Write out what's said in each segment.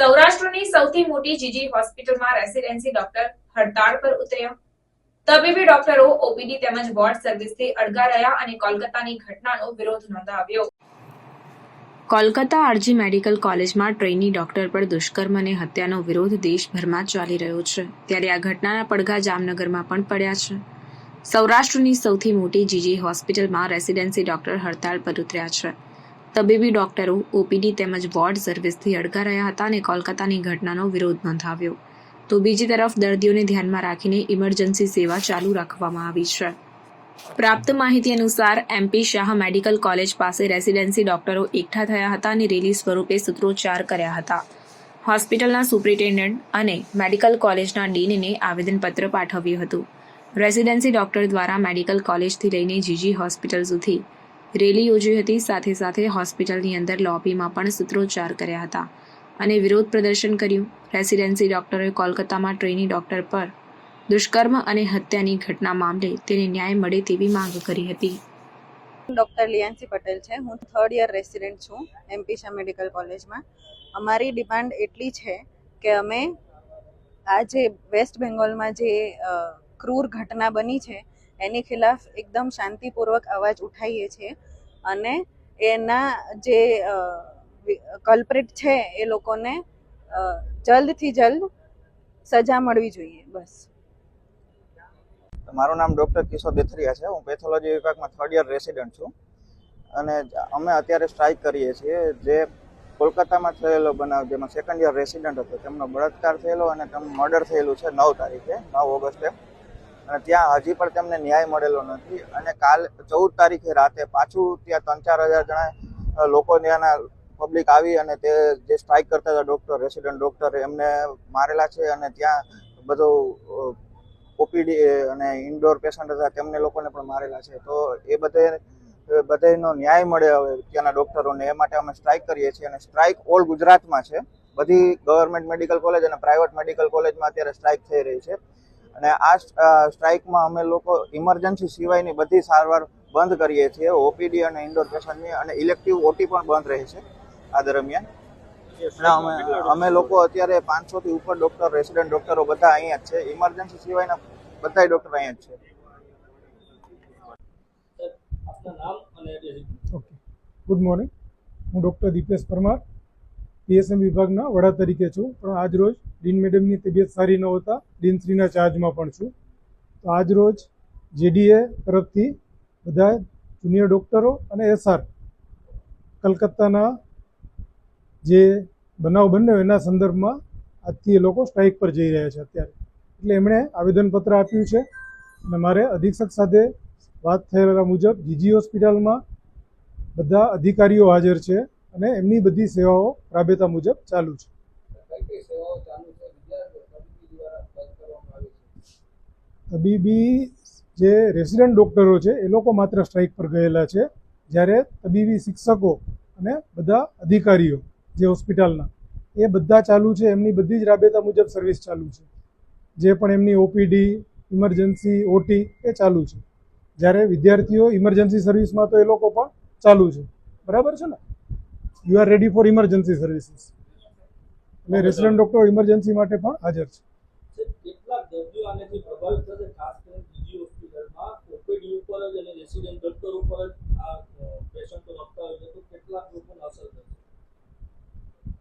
સૌરાષ્ટ્રની સૌથી મોટી જીજી હોસ્પિટલમાં રેસિડેન્સી ડોક્ટર હડતાળ પર ઉતર્યા. તબીબી ડોક્ટરો, ઓપીડી તેમજ વોર્ડ સર્વિસથી અડગા રહ્યા અને કોલકાતાની ઘટનાનો વિરોધ નોંધાવ્યો. કોલકાતા આરજી મેડિકલ કોલેજમાં ટ્રેની ડોક્ટર પર દુષ્કર્મ અને હત્યાનો વિરોધ દેશભરમાં ચાલી રહ્યો છે. ત્યારે આ ઘટનાના પડઘા જામનગરમાં પણ પડ્યા છે. સૌરાષ્ટ્રની સૌથી મોટી જીજી હોસ્પિટલમાં રેસિડેન્સી ડોક્ટર હડતાળ પર ઉતર્યા છે. તબીબી ડોક્ટરો, ઓપીડી તેમજ વોર્ડ સર્વિસથી અડગા રહ્યા હતા અને કોલકાતાની ઘટનાનો વિરોધ નોંધાવ્યો. તો બીજી તરફ દર્દીઓને ધ્યાનમાં રાખીને ઇમરજન્સી સેવા ચાલુ રાખવામાં આવી છે. પ્રાપ્ત માહિતી અનુસાર એમપી શાહ મેડિકલ કોલેજ પાસે રેસિડેન્સી ડોક્ટરો એકઠા થયા હતા અને રેલી સ્વરૂપે સૂત્રોચ્ચાર કર્યા હતા. હોસ્પિટલના સુપ્રિન્ટેન્ડન્ટ અને મેડિકલ કોલેજના ડીનને આવેદનપત્ર પાઠવ્યું હતું. રેસિડેન્સી ડોક્ટર દ્વારા મેડિકલ કોલેજથી લઈને જીજી હોસ્પિટલ સુધી રેલી યોજી હતી. સાથે સાથે હોસ્પિટલની અંદર લોબીમાં પણ સૂત્રોચ્ચાર કર્યા હતા અને વિરોધ પ્રદર્શન કર્યું. રેસિડેન્સી ડોક્ટરોએ કોલકાતામાં ટ્રેની ડોક્ટર પર દુષ્કર્મ અને હત્યાની ઘટના મામલે તેને ન્યાય મળે તેવી માંગ કરી હતી. ડૉક્ટર લિયાંશી પટેલ છે. હું થર્ડ યર રેસિડેન્ટ છું એમપી શાહ મેડિકલ કોલેજમાં. અમારી ડિમાન્ડ એટલી છે કે અમે આ જે વેસ્ટ બેંગોલમાં જે ક્રૂર ઘટના બની છે એની ખિલાફ એકદમ શાંતિપૂર્વક અવાજ ઉઠાવીએ છીએ અને એના જે કલ્પ્રિટ છે એ લોકોને જલ્દથી જલ્દ સજા મળવી જોઈએ, બસ. મારું નામ ડૉક્ટર કિશોર દેથરિયા છે. હું પેથોલોજી વિભાગમાં થર્ડ યર રેસિડન્ટ છું. અને અમે અત્યારે સ્ટ્રાઇક કરીએ છીએ જે કોલકાતામાં થયેલો બનાવ, જેમાં સેકન્ડ યર રેસિડન્ટ હતો. તેમનો બળાત્કાર થયેલો અને તેમનું મર્ડર થયેલું છે નવ તારીખે, નવ ઓગસ્ટે. અને ત્યાં હજી પણ તેમને ન્યાય મળેલો નથી. અને કાલ ચૌદ તારીખે રાતે પાછું ત્યાં ત્રણ ચાર હજાર જણા લોકો ત્યાંના પબ્લિક આવી અને તે જે સ્ટ્રાઇક કરતા હતા ડૉક્ટર રેસિડન્ટ ડૉક્ટર એમને મારેલા છે અને ત્યાં બધું ઓપીડી અને ઇન્ડોર પેશન્ટ હતા તેમને લોકોને પણ મારેલા છે. તો એ બધે બધાનો ન્યાય મળે હવે ત્યાંના ડૉક્ટરોને એ માટે અમે સ્ટ્રાઇક કરીએ છીએ અને સ્ટ્રાઇક ઓલ ગુજરાતમાં છે. બધી ગવર્મેન્ટ મેડિકલ કોલેજ અને પ્રાઇવેટ મેડિકલ કોલેજમાં અત્યારે સ્ટ્રાઇક થઈ રહી છે. અને આ સ્ટ્રાઇકમાં અમે લોકો ઇમરજન્સી સિવાયની બધી સારવાર બંધ કરીએ છીએ. ઓપીડી અને ઇન્ડોર પેશન્ટની અને ઇલેક્ટિવ ઓટી પણ બંધ રહે છે આ દરમિયાન. અમે અમે લોકો અત્યારે પાંચસો થી ઉપર ડોક્ટર રેસિડન્ટ ડોક્ટરો બધા અહીંયા જ છે. ઇમરજન્સી સિવાયના બધા ડોક્ટર અહીંયા જ છે. આપના નામ અને એડ્રેસ ઓકે. Good morning. હું ડૉક્ટર દીપેશ પરમાર. પીએસએમ વિભાગના વડા તરીકે છું. પણ આજ રોજ ડીન મેડમની તબિયત સારી ન હોતા ડીનશ્રીના ચાર્જમાં પણ છું. તો આજ રોજ જેડીએ તરફથી બધા જુનિયર ડૉક્ટરો અને એસઆર કલકત્તાના જે બનાવ બન્યો એના સંદર્ભમાં આજથી એ લોકો સ્ટ્રાઇક પર જઈ રહ્યા છે અત્યારે. એટલે એમણે આવેદનપત્ર આપ્યું છે અને મારે અધિક્ષક સાથે વાત થયેલા મુજબ જીજી હોસ્પિટલમાં બધા અધિકારીઓ હાજર છે. અને એમની બધી સેવાઓ રાબેતા મુજબ ચાલુ છે. તબીબી જે રેસિડન્ટ ડૉક્ટરો છે એ લોકો માત્ર સ્ટ્રાઇક પર ગયેલા છે. જ્યારે તબીબી શિક્ષકો અને બધા અધિકારીઓ જે હોસ્પિટલના એ બધા ચાલુ છે. એમની બધી જ રાબેતા મુજબ સર્વિસ ચાલુ છે. જે પણ એમની ઓપીડી ઇમરજન્સી ઓટી એ ચાલુ છે. જ્યારે વિદ્યાર્થીઓ ઇમરજન્સી સર્વિસમાં તો એ લોકો પણ ચાલુ છે. બરાબર છે ને? You are ready for emergency services એટલે રેસિડન્ટ ડૉક્ટર ઇમરજન્સી માટે પણ હાજર છે.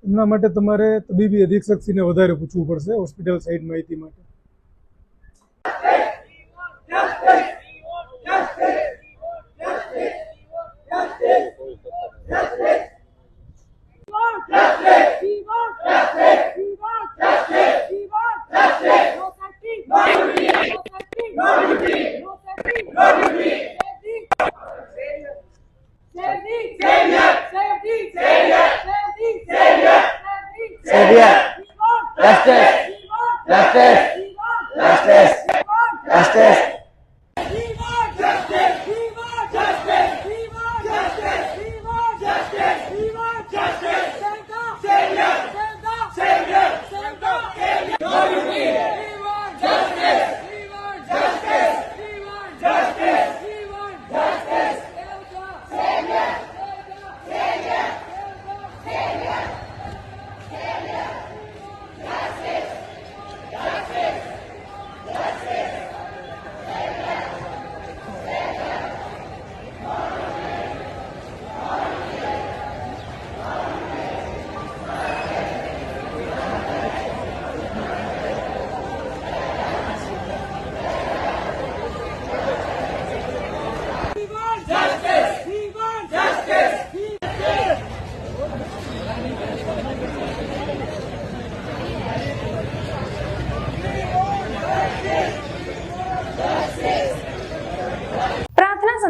એમના માટે તમારે તબીબી અધિક્ષકશ્રીને વધારે પૂછવું પડશે હોસ્પિટલ સાઇડ માહિતી માટે. Savior. Justice. Justice. Justice. Justice.